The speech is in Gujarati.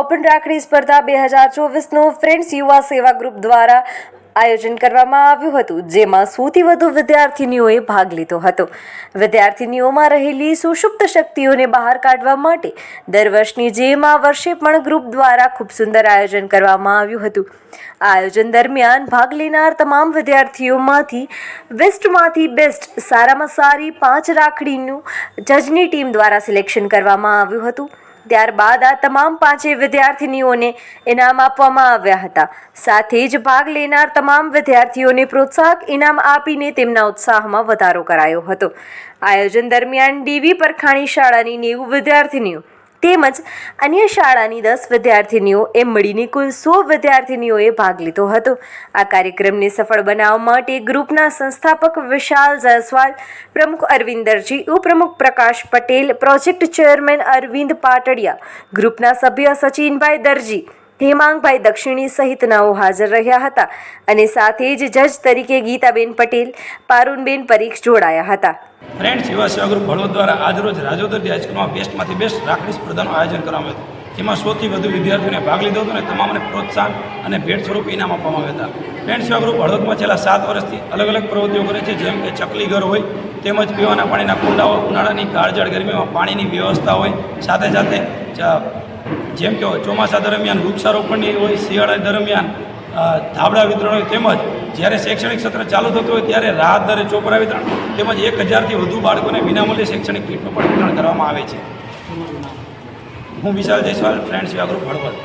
ઓપન રાખડી સ્પર્ધા બે હજાર ચોવીસનું ફ્રેન્ડ્સ યુવા સેવા ગ્રુપ દ્વારા આયોજન કરવામાં આવ્યું હતું, જેમાં સૌથી વધુ વિદ્યાર્થિનીઓએ ભાગ લીધો હતો. વિદ્યાર્થિનીઓમાં રહેલી સુષુપ્ત શક્તિઓને બહાર કાઢવા માટે દર વર્ષની જેમ આ વર્ષે પણ ગ્રુપ દ્વારા ખૂબ સુંદર આયોજન કરવામાં આવ્યું હતું. આ આયોજન દરમિયાન ભાગ લેનાર તમામ વિદ્યાર્થીઓમાંથી બેસ્ટમાંથી બેસ્ટ સારામાં સારી પાંચ રાખડીનું જજની ટીમ દ્વારા સિલેક્શન કરવામાં આવ્યું હતું. ત્યારબાદ આ તમામ પાંચે વિદ્યાર્થિનીઓને ઇનામ આપવામાં આવ્યા હતા. સાથે જ ભાગ લેનાર તમામ વિદ્યાર્થીઓને પ્રોત્સાહક ઇનામ આપીને તેમના ઉત્સાહમાં વધારો કરાયો હતો. આયોજન દરમિયાન ડીવી પરખાણી શાળાની નેવું વિદ્યાર્થિનીઓ તેમજ અન્ય શાળાની દસ વિદ્યાર્થિનીઓએ મળીને કુલ સો વિદ્યાર્થિનીઓએ ભાગ લીધો હતો. આ કાર્યક્રમને સફળ બનાવવા માટે ગ્રુપના સંસ્થાપક વિશાલ જયસ્વાલ, પ્રમુખ અરવિંદરજી, ઉપપ્રમુખ પ્રકાશ પટેલ, પ્રોજેક્ટ ચેરમેન અરવિંદ પાટડિયા, ગ્રુપના સભ્ય સચિનભાઈ દરજી હેમાંગભાઈ દક્ષિણી સહિતનાઓ હાજર રહ્યા હતા અને સાથે જ જજ તરીકે ગીતાબેન પટેલ, પારુનબેન પરીખ જોડાયા હતા. ફ્રેન્ડ યુવા સેવા ગ્રુપ ભળવદ દ્વારા આજરોજ રાજોદરી હાઈસ્કૂલમાં બેસ્ટમાંથી બેસ્ટ રાખડી સ્પર્ધાનું આયોજન કરવામાં આવ્યું જેમાં સૌથી વધુ વિદ્યાર્થીઓને ભાગ લીધો હતો અને તમામને પ્રોત્સાહન અને ભેટ સ્વરૂપે ઇનામ આપવામાં આવ્યા હતા. ફ્રેન્ડ સેવા ગ્રુપ છેલ્લા સાત વર્ષથી અલગ અલગ પ્રવૃત્તિઓ કરે છે, જેમ કે ચકલી ઘર હોય, તેમજ પીવાના પાણીના કુંડાઓ, ઉનાળાની કાળઝાળ ગરમીમાં પાણીની વ્યવસ્થા હોય, સાથે સાથે જેમ કે ચોમાસા દરમિયાન વૃક્ષારોપણની હોય, શિયાળા દરમિયાન ધાબળા વિતરણ હોય તેમજ જ્યારે શૈક્ષણિક સત્ર ચાલુ થતું હોય ત્યારે રાહત દરે ચોપડા વિતરણ તેમજ એક હજારથી વધુ બાળકોને વિનામૂલ્યે શૈક્ષણિક કીટનું પણ વિતરણ કરવામાં આવે છે. હું વિશાલ જયસ્વાલ ફ્રેન્ડ્સ ગ્રુપ હળવદ.